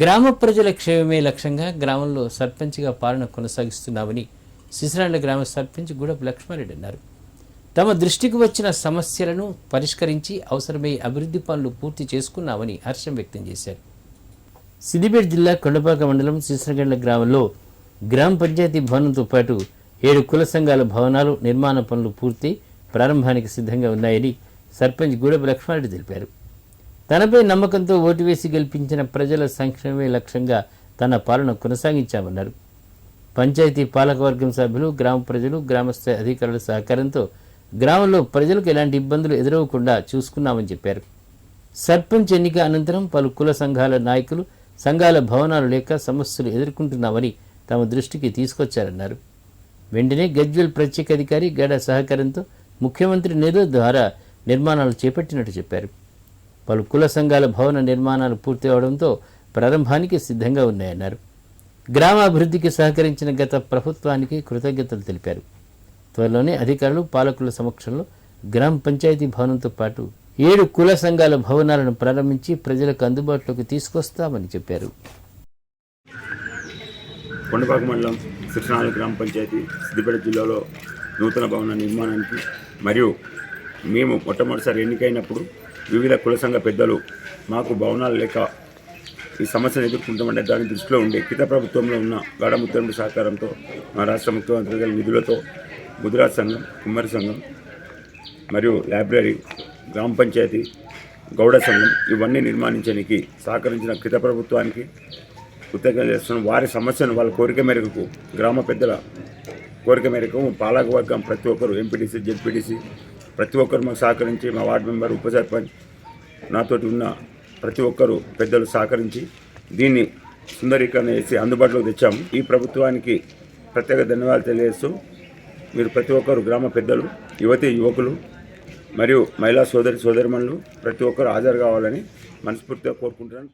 గ్రామ ప్రజల క్షేమమే లక్ష్యంగా గ్రామంలో సర్పంచ్గా పాలన కొనసాగిస్తున్నామని సిసిరాండ్ల గ్రామ సర్పంచ్ గూడపు లక్ష్మారెడ్డి అన్నారు. తమ దృష్టికి వచ్చిన సమస్యలను పరిష్కరించి అవసరమై అభివృద్ధి పనులు పూర్తి చేసుకున్నామని హర్షం వ్యక్తం చేశారు. సిద్దిపేట జిల్లా కొండపాక మండలం సీసరగండ్ల గ్రామంలో గ్రామ పంచాయతీ భవనంతో పాటు ఏడు కుల సంఘాల భవనాలు నిర్మాణ పనులు పూర్తి ప్రారంభానికి సిద్ధంగా ఉన్నాయని సర్పంచ్ గూడెపు లక్ష్మారెడ్డి తెలిపారు. తనపై నమ్మకంతో ఓటు వేసి గెలిపించిన ప్రజల సంక్షేమే లక్ష్యంగా తన పాలన కొనసాగించామన్నారు. పంచాయతీ పాలకవర్గం సభ్యులు గ్రామ ప్రజలు గ్రామస్థాయి అధికారుల సహకారంతో గ్రామంలో ప్రజలకు ఎలాంటి ఇబ్బందులు ఎదురవకుండా చూసుకున్నామని చెప్పారు. సర్పంచ్ ఎన్నిక అనంతరం పలు కుల సంఘాల నాయకులు సంఘాల భవనాలు లేక సమస్యలు ఎదుర్కొంటున్నామని తమ దృష్టికి తీసుకొచ్చారన్నారు. వెంటనే గజ్వెల్ ప్రత్యేక అధికారి గడ సహకారంతో ముఖ్యమంత్రి నిధుల ద్వారా నిర్మాణాలు చేపట్టినట్టు చెప్పారు. పలు కుల సంఘాల భవన నిర్మాణాలు పూర్తి అవడంతో ప్రారంభానికి సిద్ధంగా ఉన్నాయన్నారు. గ్రామాభివృద్ధికి సహకరించిన గత ప్రభుత్వానికి కృతజ్ఞతలు తెలిపారు. త్వరలోనే అధికారులు పాలకుల సమక్షంలో గ్రామ పంచాయతీ భవనంతో పాటు ఏడు కుల సంఘాల భవనాలను ప్రారంభించి ప్రజలకు అందుబాటులోకి తీసుకొస్తామని చెప్పారు. కొండపాక మండలం శిక్షణాల గ్రామ పంచాయతీ సిద్దిపేట జిల్లాలో నూతన భవన నిర్మాణానికి మరియు మేము మొట్టమొదటిసారి ఎన్నికైనప్పుడు వివిధ కుల సంఘ పెద్దలు మాకు భవనాలు లేక ఈ సమస్యను ఎదుర్కొంటామంటే దాని దృష్టిలో ఉండి కిత ప్రభుత్వంలో ఉన్న గాఢ ముత్తడి సహకారంతో మా రాష్ట్ర ముఖ్యమంత్రి గారి నిధులతో ముదిరాజ్ సంఘం కుమ్మరి సంఘం మరియు లైబ్రరీ గ్రామ పంచాయతీ గౌడ సంఘం ఇవన్నీ నిర్మాణించడానికి సహకరించిన కిత ప్రభుత్వానికి కృతజ్ఞత చేస్తున్న వారి సమస్యను వాళ్ళ కోరిక మేరకు గ్రామ పెద్దల కోరిక మేరకు పాలక వర్గం ప్రతి ఒక్కరు ఎంపీటీసీ జెడ్పీటీసీ ప్రతి ఒక్కరు మాకు సహకరించి మా వార్డు మెంబర్ ఉప సర్పంచ్ నాతోటి ఉన్న ప్రతి ఒక్కరు పెద్దలు సహకరించి దీన్ని సుందరీకరణ చేసి అందుబాటులోకి తెచ్చాము. ఈ ప్రభుత్వానికి ప్రత్యేక ధన్యవాదాలు తెలియజేస్తూ మీరు ప్రతి ఒక్కరు గ్రామ పెద్దలు యువతి యువకులు మరియు మహిళా సోదరి సోదరిమణులు ప్రతి ఒక్కరు హాజరు కావాలని మనస్ఫూర్తిగా కోరుకుంటున్నాను.